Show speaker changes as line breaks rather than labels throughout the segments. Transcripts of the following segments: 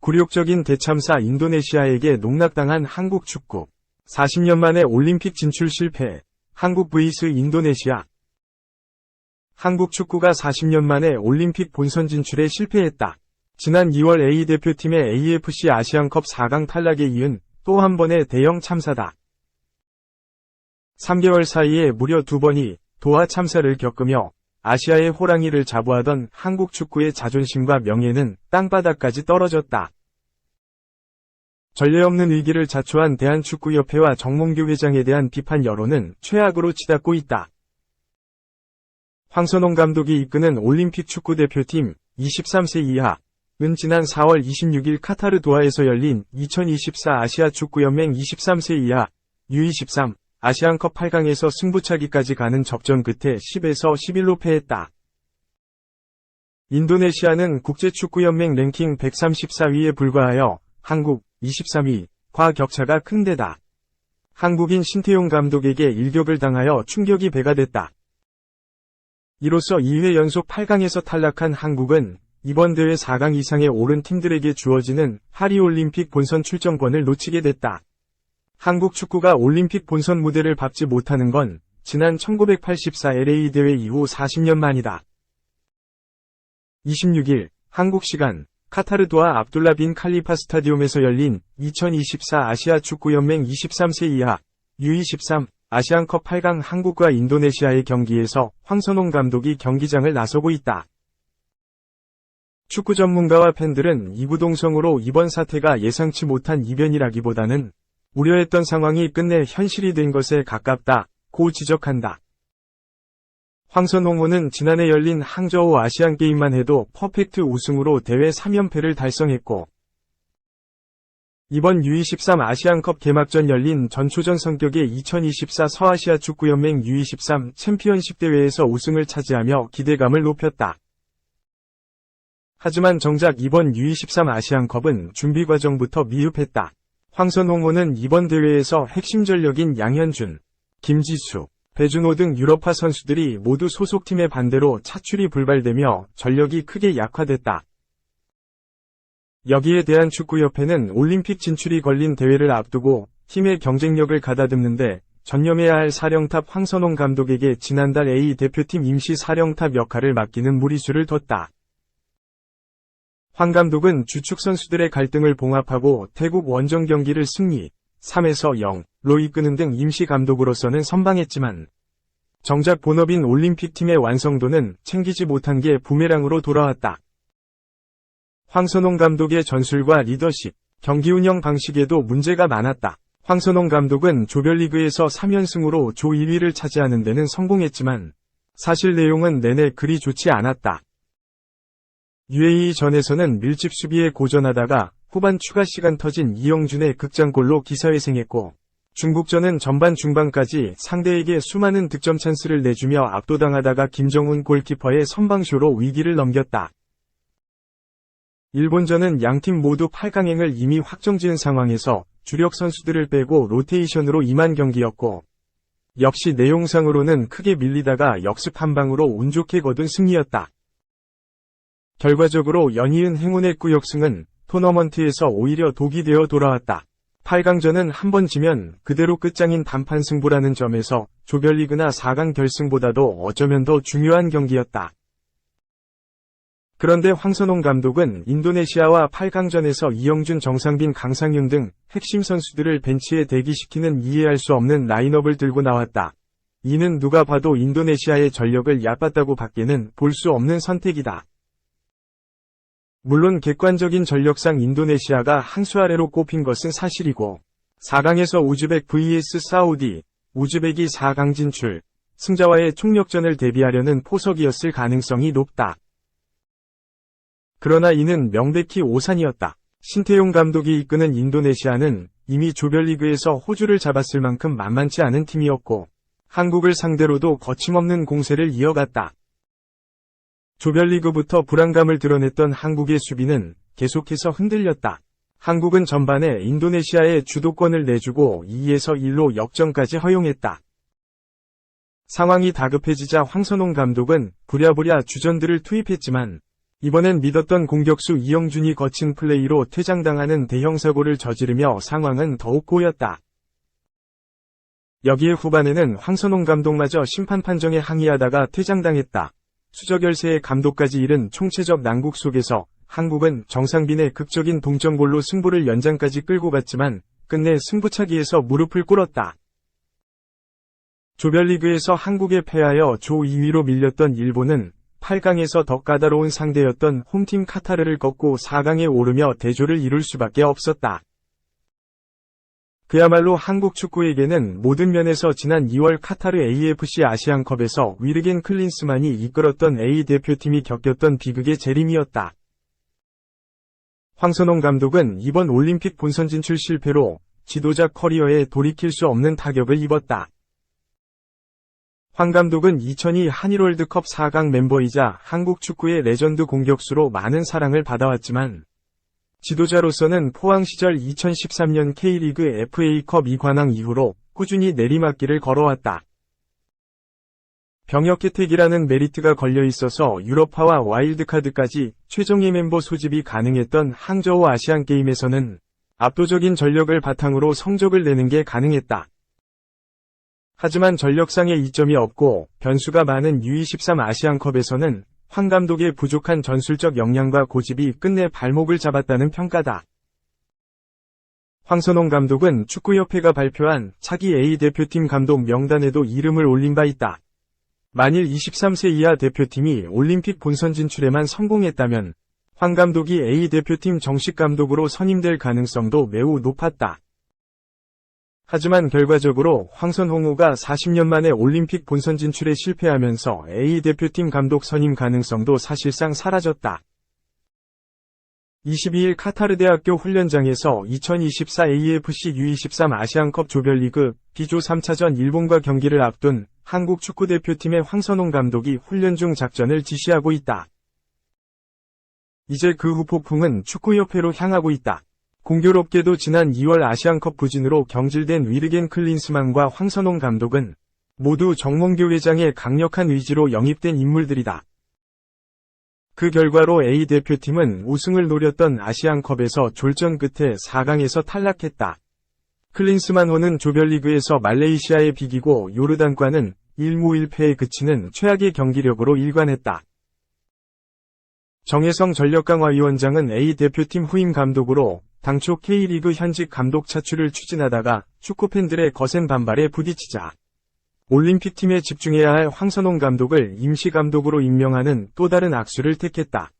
굴욕적인 대참사 인도네시아에게 농락당한 한국 축구. 40년 만에 올림픽 진출 실패. 한국 vs 인도네시아. 한국 축구가 40년 만에 올림픽 본선 진출에 실패했다. 지난 2월 A 대표팀의 AFC 아시안컵 4강 탈락에 이은 또 한 번의 대형 참사다. 3개월 사이에 무려 두 번이 도하 참사를 겪으며 아시아의 호랑이를 자부하던 한국 축구의 자존심과 명예는 땅바닥까지 떨어졌다. 전례 없는 위기를 자초한 대한축구협회와 정몽규 회장에 대한 비판 여론은 최악으로 치닫고 있다. 황선홍 감독이 이끄는 올림픽 축구대표팀 23세 이하 은 지난 4월 26일 카타르 도하에서 열린 2024 아시아 축구연맹 23세 이하 U23 아시안컵 8강에서 승부차기까지 가는 접전 끝에 10에서 11로 패했다. 인도네시아는 국제축구연맹 랭킹 134위에 불과하여 한국 23위과 격차가 큰 데다. 한국인 신태용 감독에게 일격을 당하여 충격이 배가 됐다. 이로써 2회 연속 8강에서 탈락한 한국은 이번 대회 4강 이상에 오른 팀들에게 주어지는 파리올림픽 본선 출전권을 놓치게 됐다. 한국 축구가 올림픽 본선 무대를 밟지 못하는 건 지난 1984 LA 대회 이후 40년 만이다. 26일 한국 시간 카타르 도하 압둘라 빈 칼리파 스타디움에서 열린 2024 아시아 축구연맹 23세 이하 U23 아시안컵 8강 한국과 인도네시아의 경기에서 황선홍 감독이 경기장을 나서고 있다. 축구 전문가와 팬들은 이구동성으로 이번 사태가 예상치 못한 이변이라기보다는 우려했던 상황이 끝내 현실이 된 것에 가깝다 고 지적한다. 황선홍호는 지난해 열린 항저우 아시안게임만 해도 퍼펙트 우승으로 대회 3연패를 달성했고 이번 U23 아시안컵 개막전 열린 전초전 성격의 2024 서아시아 축구연맹 U23 챔피언십 대회에서 우승을 차지하며 기대감을 높였다. 하지만 정작 이번 U23 아시안컵은 준비 과정부터 미흡했다. 황선홍호는 이번 대회에서 핵심 전력인 양현준, 김지수, 배준호 등 유럽파 선수들이 모두 소속팀의 반대로 차출이 불발되며 전력이 크게 약화됐다. 여기에 대한 축구협회는 올림픽 진출이 걸린 대회를 앞두고 팀의 경쟁력을 가다듬는데 전념해야 할 사령탑 황선홍 감독에게 지난달 A 대표팀 임시 사령탑 역할을 맡기는 무리수를 뒀다. 황 감독은 주축 선수들의 갈등을 봉합하고 태국 원정 경기를 승리 3에서 0로 이끄는 등 임시 감독으로서는 선방했지만 정작 본업인 올림픽 팀의 완성도는 챙기지 못한 게 부메랑으로 돌아왔다. 황선홍 감독의 전술과 리더십, 경기 운영 방식에도 문제가 많았다. 황선홍 감독은 조별리그에서 3연승으로 조 1위를 차지하는 데는 성공했지만 사실 내용은 내내 그리 좋지 않았다. UAE전에서는 밀집 수비에 고전하다가 후반 추가 시간 터진 이영준의 극장골로 기사회생했고 중국전은 전반 중반까지 상대에게 수많은 득점 찬스를 내주며 압도당하다가 김정훈 골키퍼의 선방쇼로 위기를 넘겼다. 일본전은 양팀 모두 8강행을 이미 확정지은 상황에서 주력 선수들을 빼고 로테이션으로 임한 경기였고 역시 내용상으로는 크게 밀리다가 역습 한 방으로 운 좋게 거둔 승리였다. 결과적으로 연이은 행운의 꾸역승은 토너먼트에서 오히려 독이 되어 돌아왔다. 8강전은 한 번 지면 그대로 끝장인 단판 승부라는 점에서 조별리그나 4강 결승보다도 어쩌면 더 중요한 경기였다. 그런데 황선홍 감독은 인도네시아와 8강전에서 이영준, 정상빈, 강상윤 등 핵심 선수들을 벤치에 대기시키는 이해할 수 없는 라인업을 들고 나왔다. 이는 누가 봐도 인도네시아의 전력을 얕봤다고 밖에는 볼 수 없는 선택이다. 물론 객관적인 전력상 인도네시아가 한 수 아래로 꼽힌 것은 사실이고 4강에서 우즈벡 vs 사우디, 우즈벡이 4강 진출, 승자와의 총력전을 대비하려는 포석이었을 가능성이 높다. 그러나 이는 명백히 오산이었다. 신태용 감독이 이끄는 인도네시아는 이미 조별리그에서 호주를 잡았을 만큼 만만치 않은 팀이었고 한국을 상대로도 거침없는 공세를 이어갔다. 조별리그부터 불안감을 드러냈던 한국의 수비는 계속해서 흔들렸다. 한국은 전반에 인도네시아에 주도권을 내주고 2에서 1로 역전까지 허용했다. 상황이 다급해지자 황선홍 감독은 부랴부랴 주전들을 투입했지만 이번엔 믿었던 공격수 이영준이 거친 플레이로 퇴장당하는 대형 사고를 저지르며 상황은 더욱 꼬였다. 여기에 후반에는 황선홍 감독마저 심판 판정에 항의하다가 퇴장당했다. 수저결세의 감독까지 잃은 총체적 난국 속에서 한국은 정상빈의 극적인 동점골로 승부를 연장까지 끌고 갔지만 끝내 승부차기에서 무릎을 꿇었다. 조별리그에서 한국에 패하여 조 2위로 밀렸던 일본은 8강에서 더 까다로운 상대였던 홈팀 카타르를 꺾고 4강에 오르며 대조를 이룰 수밖에 없었다. 그야말로 한국 축구에게는 모든 면에서 지난 2월 카타르 AFC 아시안컵에서 위르겐 클린스만이 이끌었던 A 대표팀이 겪었던 비극의 재림이었다. 황선홍 감독은 이번 올림픽 본선 진출 실패로 지도자 커리어에 돌이킬 수 없는 타격을 입었다. 황 감독은 2002 한일 월드컵 4강 멤버이자 한국 축구의 레전드 공격수로 많은 사랑을 받아왔지만 지도자로서는 포항 시절 2013년 K리그 FA컵 2관왕 이후로 꾸준히 내리막길을 걸어왔다. 병역 혜택이라는 메리트가 걸려 있어서 유럽파와 와일드카드까지 최종의 멤버 소집이 가능했던 항저우 아시안게임에서는 압도적인 전력을 바탕으로 성적을 내는 게 가능했다. 하지만 전력상의 이점이 없고 변수가 많은 U23 아시안컵에서는 황 감독의 부족한 전술적 역량과 고집이 끝내 발목을 잡았다는 평가다. 황선홍 감독은 축구협회가 발표한 차기 A 대표팀 감독 명단에도 이름을 올린 바 있다. 만일 23세 이하 대표팀이 올림픽 본선 진출에만 성공했다면 황 감독이 A 대표팀 정식 감독으로 선임될 가능성도 매우 높았다. 하지만 결과적으로 황선홍우가 40년 만에 올림픽 본선 진출에 실패하면서 A 대표팀 감독 선임 가능성도 사실상 사라졌다. 22일 카타르 대학교 훈련장에서 2024 AFC U23 아시안컵 조별리그 B조 3차전 일본과 경기를 앞둔 한국 축구대표팀의 황선홍 감독이 훈련 중 작전을 지시하고 있다. 이제 그 후 폭풍은 축구협회로 향하고 있다. 공교롭게도 지난 2월 아시안컵 부진으로 경질된 위르겐 클린스만과 황선홍 감독은 모두 정몽규 회장의 강력한 의지로 영입된 인물들이다. 그 결과로 A 대표팀은 우승을 노렸던 아시안컵에서 졸전 끝에 4강에서 탈락했다. 클린스만호는 조별리그에서 말레이시아에 비기고 요르단과는 1무 1패에 그치는 최악의 경기력으로 일관했다. 정혜성 전력강화위원장은 A 대표팀 후임 감독으로 당초 K리그 현직 감독 차출을 추진하다가 축구팬들의 거센 반발에 부딪히자 올림픽팀에 집중해야 할 황선홍 감독을 임시감독으로 임명하는 또 다른 악수를 택했다.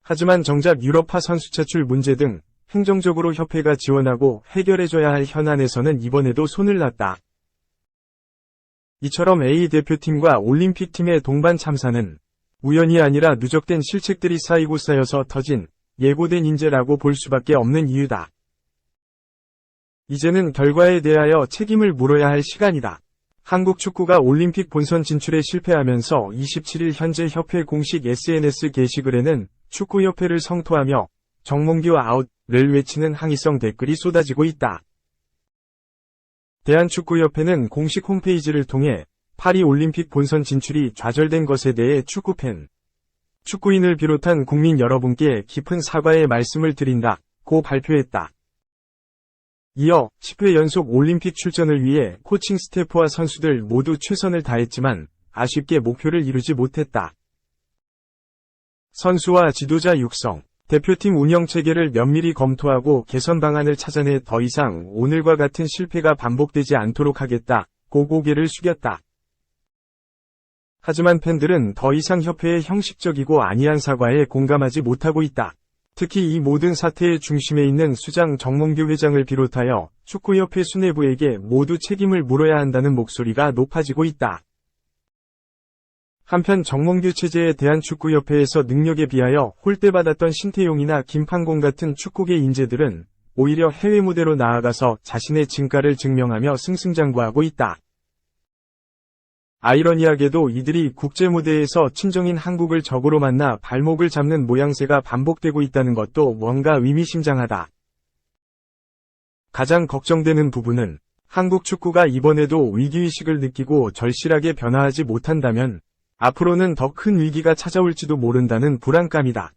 하지만 정작 유럽파 선수 차출 문제 등 행정적으로 협회가 지원하고 해결해줘야 할 현안에서는 이번에도 손을 놨다. 이처럼 A 대표팀과 올림픽팀의 동반 참사는 우연이 아니라 누적된 실책들이 쌓이고 쌓여서 터진 예고된 인재라고 볼 수밖에 없는 이유다. 이제는 결과에 대하여 책임을 물어야 할 시간이다. 한국 축구가 올림픽 본선 진출에 실패하면서 27일 현재 협회 공식 SNS 게시글에는 축구협회를 성토하며 정몽규 아웃을 외치는 항의성 댓글이 쏟아지고 있다. 대한축구협회는 공식 홈페이지를 통해 파리 올림픽 본선 진출이 좌절된 것에 대해 축구팬, 축구인을 비롯한 국민 여러분께 깊은 사과의 말씀을 드린다. 고 발표했다. 이어 10회 연속 올림픽 출전을 위해 코칭 스태프와 선수들 모두 최선을 다했지만 아쉽게 목표를 이루지 못했다. 선수와 지도자 육성, 대표팀 운영 체계를 면밀히 검토하고 개선 방안을 찾아내 더 이상 오늘과 같은 실패가 반복되지 않도록 하겠다. 고 고개를 숙였다. 하지만 팬들은 더 이상 협회의 형식적이고 안이한 사과에 공감하지 못하고 있다. 특히 이 모든 사태의 중심에 있는 수장 정몽규 회장을 비롯하여 축구협회 수뇌부에게 모두 책임을 물어야 한다는 목소리가 높아지고 있다. 한편 정몽규 체제에 대한 축구협회에서 능력에 비하여 홀대받았던 신태용이나 김판공 같은 축구계 인재들은 오히려 해외 무대로 나아가서 자신의 진가를 증명하며 승승장구하고 있다. 아이러니하게도 이들이 국제무대에서 친정인 한국을 적으로 만나 발목을 잡는 모양새가 반복되고 있다는 것도 뭔가 의미심장하다. 가장 걱정되는 부분은 한국 축구가 이번에도 위기의식을 느끼고 절실하게 변화하지 못한다면 앞으로는 더 큰 위기가 찾아올지도 모른다는 불안감이다.